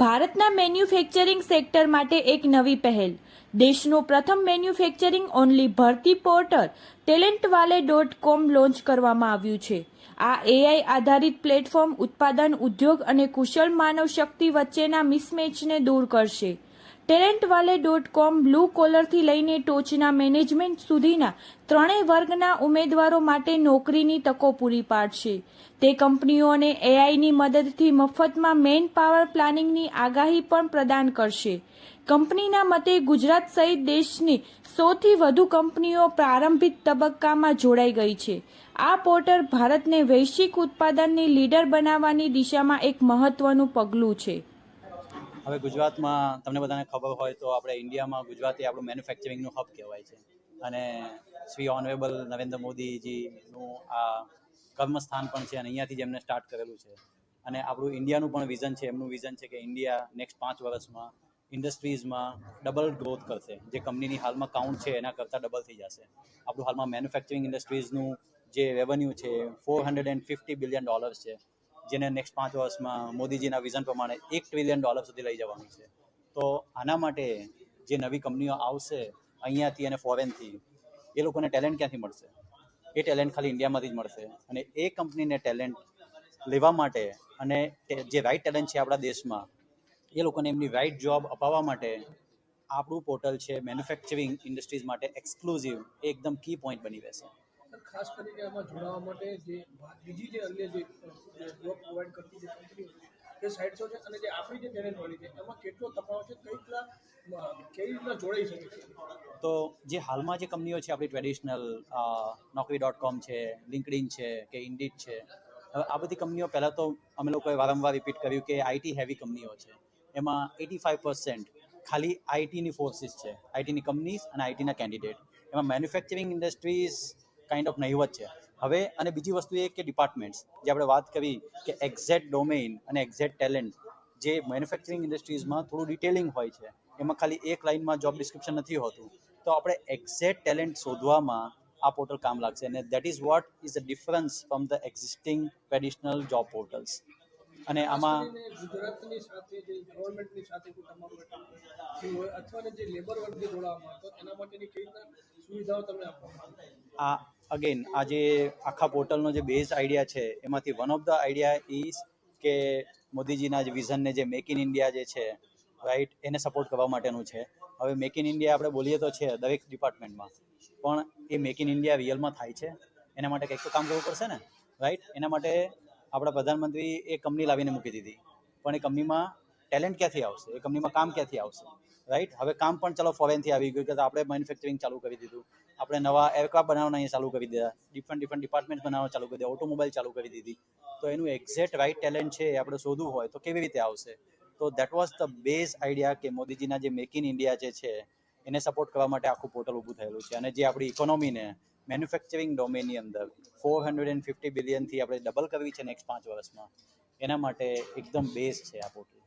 ભારતના manufacturing sector માટે એક નવી પહેલ. દેશનું પ્રથમ મેન્યુફેક્ચરિંગ ઓનલી ભરતી પોર્ટલ ટેલેન્ટવાલે ડોટ કોમ લોન્ચ કરવામાં આવ્યું છે. આ એઆઈ આધારિત પ્લેટફોર્મ ઉત્પાદન, ઉદ્યોગ અને કુશળ માનવ શક્તિ વચ્ચેના મિસમેચને દૂર કરશે. ટેલેન્ટવાલે ડોટ કોમ બ્લુ કોલરથી લઈને ટોચના મેનેજમેન્ટ સુધીના ત્રણેય વર્ગના ઉમેદવારો માટે નોકરીની તકો પૂરી પાડશે. તે કંપનીઓને એઆઈની મદદથી મફતમાં મેન પાવર પ્લાનિંગની આગાહી પણ પ્રદાન કરશે. કંપનીના મતે ગુજરાત સહિત દેશની સૌથી વધુ કંપનીઓ પ્રારંભિક તબક્કામાં જોડાઈ ગઈ છે. આ પોર્ટલ ભારતને વૈશ્વિક ઉત્પાદનની લીડર બનાવવાની દિશામાં એક મહત્વનું પગલું છે. હવે ગુજરાતમાં તમને બધાને ખબર હોય તો આપણે ઇન્ડિયામાં ગુજરાત એ આપણું મેન્યુફેક્ચરિંગનું હબ કહેવાય છે. અને શ્રી ઓનરેબલ નરેન્દ્ર મોદીજીનું આ કર્મસ્થાન પણ છે અને અહીંયાથી જ એમને સ્ટાર્ટ કરેલું છે. અને આપણું ઇન્ડિયાનું પણ વિઝન છે, એમનું વિઝન છે કે ઇન્ડિયા નેક્સ્ટ પાંચ વર્ષમાં ઇન્ડસ્ટ્રીઝમાં ડબલ ગ્રોથ કરશે. જે કંપનીની હાલમાં કાઉન્ટ છે, એના કરતાં ડબલ થઈ જશે. આપણું હાલમાં મેન્યુફેક્ચરિંગ ઇન્ડસ્ટ્રીઝનું જે રેવન્યુ છે four hundred and fifty billion dollars છે. જેને નેક્સ્ટ પાંચ વર્ષમાં મોદીજીના વિઝન પ્રમાણે એક ટ્રિલિયન ડોલર સુધી લઈ જવાનું છે. તો આના માટે જે નવી કંપનીઓ આવશે અહીંયાથી અને ફોરેનથી એ લોકોને ટેલેન્ટ ક્યાંથી મળશે? એ ટેલેન્ટ ખાલી ઇન્ડિયામાંથી જ મળશે. અને એ કંપનીને ટેલેન્ટ લેવા માટે અને જે રાઇટ ટેલેન્ટ છે આપણા દેશમાં, એ લોકોને એમની રાઇટ જોબ અપાવવા માટે આપણું પોર્ટલ છે મેન્યુફેક્ચરિંગ ઇન્ડસ્ટ્રીઝ માટે એક્સક્લુઝિવ એકદમ કી પોઈન્ટ બની રહેશે. ખાસ કરીને આમાં જોડાવા માટે જે, બીજી જે અન્ય જે પ્રોવાઈડ કરતી જે કંપનીઓ એ સાઇટ્સો છે અને જે આપણી જે ટેલેન્ટ વાળી છે, એમાં કેટલો તફાવત છે, કઈ રીતના કેવી રીતના જોડાઈ શકે છે? તો જે હાલમાં જે કંપનીઓ છે, આપણી ટ્રેડિશનલ નોકરી ડોટ કોમ છે લિંકડિન છે, કે ઇન્ડિટ છે, હવે આ બધી કંપનીઓ પહેલાં તો અમે લોકોએ વારંવાર રિપીટ કર્યું કે આઈટી હેવી કંપનીઓ છે. એમાં એટી ફાઇવ પર્સન્ટ ખાલી આઈટીની ફોર્સિસ છે. આઈટીની કંપનીઝ અને આઈટીના કેન્ડિડેટ એમાં મેન્યુફેક્ચરિંગ ઇન્ડસ્ટ્રીઝ કાઇન્ડ ઓફ નહીવત છે. હવે અને બીજી વસ્તુ એ કે ડિપાર્ટમેન્ટ્સ જે આપણે વાત કરી કે એક્ઝેક્ટ ડોમેઇન અને એક્ઝેક્ટ ટેલેન્ટ જે મેન્યુફેક્ચરિંગ ઇન્ડસ્ટ્રીઝમાં થોડું ડિટેલિંગ હોય છે એમાં ખાલી એક લાઇનમાં જોબ ડિસ્ક્રિપ્શન નથી હોતું તો આપણે એક્ઝેક્ટ ટેલેન્ટ શોધવામાં આ પોર્ટલ કામ લાગશે અને that is what is the difference from the existing traditional job portals અને આમાં ગુજરાતની સાથે જે ગવર્મેન્ટની સાથે તમારું અથવા જે લેબર વર્ગ જે જોડાવા માંગતો એના માટેની કઈ સુવિધાઓ તમે આપવા આ અગેન આ જે આખા પોર્ટલનો જે બેઝ આઈડિયા છે, એમાંથી one of the idea is કે મોદીજીના જે વિઝનને જે મેક ઇન ઇન્ડિયા જે છે રાઈટ એને સપોર્ટ કરવા માટેનું છે. હવે મેક ઇન ઇન્ડિયા આપણે બોલીએ તો છે દરેક ડિપાર્ટમેન્ટમાં પણ એ મેક ઇન ઇન્ડિયા રિયલમાં થાય છે. એના માટે કંઈક તો કામ કરવું પડશે ને રાઈટ એના માટે આપણા પ્રધાનમંત્રી એ કંપની લાવીને મૂકી દીધી. પણ એ કંપનીમાં ટેલેન્ટ ક્યાંથી આવશે? એ કંપનીમાં કામ ક્યાંથી આવશે? રાઈટ હવે કામ પણ ચલો ફોરેનથી આવી ગયું કે આપણે મેન્યુફેક્ચરિંગ ચાલુ કરી દીધું. આપણે નવા એરક્રાફ્ટ બનાવવાના અહીંયા ચાલુ કરી દીધા. ડિફરન્ટ ડિફરન્ટ ડિપાર્ટમેન્ટ બનાવવા ચાલુ કરી દીધા. ઓટોમોબાઈલ ચાલુ કરી દીધી. તો એનું એક્ઝેક્ટ રાઇટ ટેલેન્ટ છે એ આપણે શોધવું હોય તો કેવી રીતે આવશે? તો that was the base idea કે મોદીજીના જે મેક ઇન ઇન્ડિયા જે છે, એને સપોર્ટ કરવા માટે આખું પોર્ટલ ઊભું થયેલું છે. અને જે આપણી ઇકોનોમીને મેન્યુફેક્ચરિંગ ડોમેનની અંદર ફોર હંડ્રેડ એન્ડ ફિફ્ટી બિલિયનથી આપણે ડબલ કરવી છે નેક્સ્ટ પાંચ વર્ષમાં, એના માટે એકદમ બેઝ છે આ પોર્ટલ